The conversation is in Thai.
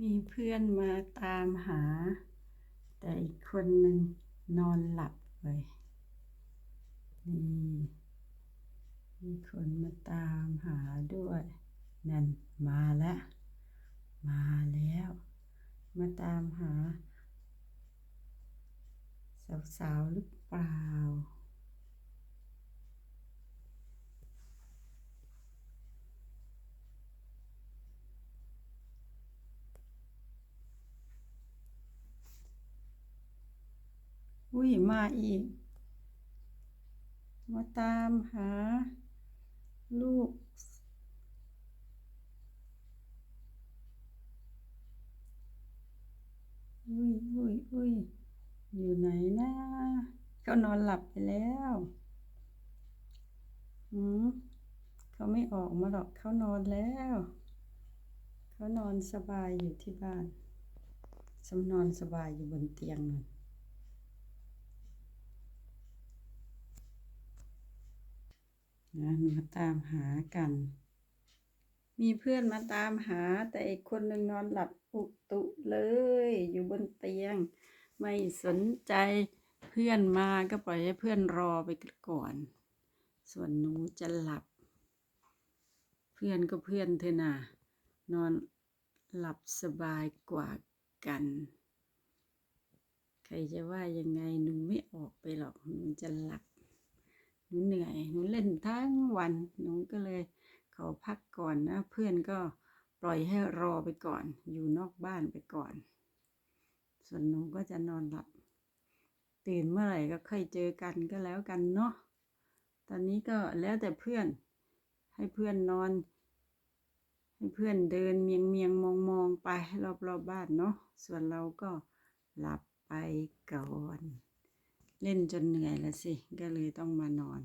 มีเพื่อนมาตามหา แต่อีกคนหนึ่งนอนหลับเลยนี่มีคนมาตามหาด้วย นั่นมาแล้ว มาแล้ว มาตามหา สาวๆหรือเปล่า อุ้ยมาอีก มาตามหา ลูก อุ้ยอุ้ยอุ้ยอยู่ไหนนะเขานอนหลับไปแล้วหืมเขาไม่ออกมาหรอกเขานอนแล้วเขานอนสบายอยู่ที่บ้านสำนอนสบายอยู่บนเตียงนั่น นะมาตามหากัน มีเพื่อนมาตามหาแต่อีกคนหนึ่งนอนหลับปุตุเลย อยู่บนเตียง ไม่สนใจเพื่อนมาก็ปล่อยให้เพื่อนรอไปก่อน ส่วนหนูจะหลับ เพื่อนก็เพื่อนเธอน่ะนอนหลับสบายกว่ากัน ใครจะว่ายังไงหนูไม่ออกไปหรอกหนูจะหลับ หนูเหนื่อยหนูเล่นทั้งวันหนูก็เลยขอพักก่อนนะ เพื่อนก็ปล่อยให้รอไปก่อน อยู่นอกบ้านไปก่อน ส่วนหนูก็จะนอนหลับ ตื่นเมื่อไหร่ก็ค่อยเจอกันก็แล้วกันเนาะตอนนี้ก็แล้วแต่เพื่อน ให้เพื่อนนอน ให้เพื่อนเดินเมียงเมียงมองมองไปรอบๆบบ้านเนาะส่วนเราก็หลับไปก่อน เล่นจนเหนื่อยแล้วสิ ก็เลยต้องมานอน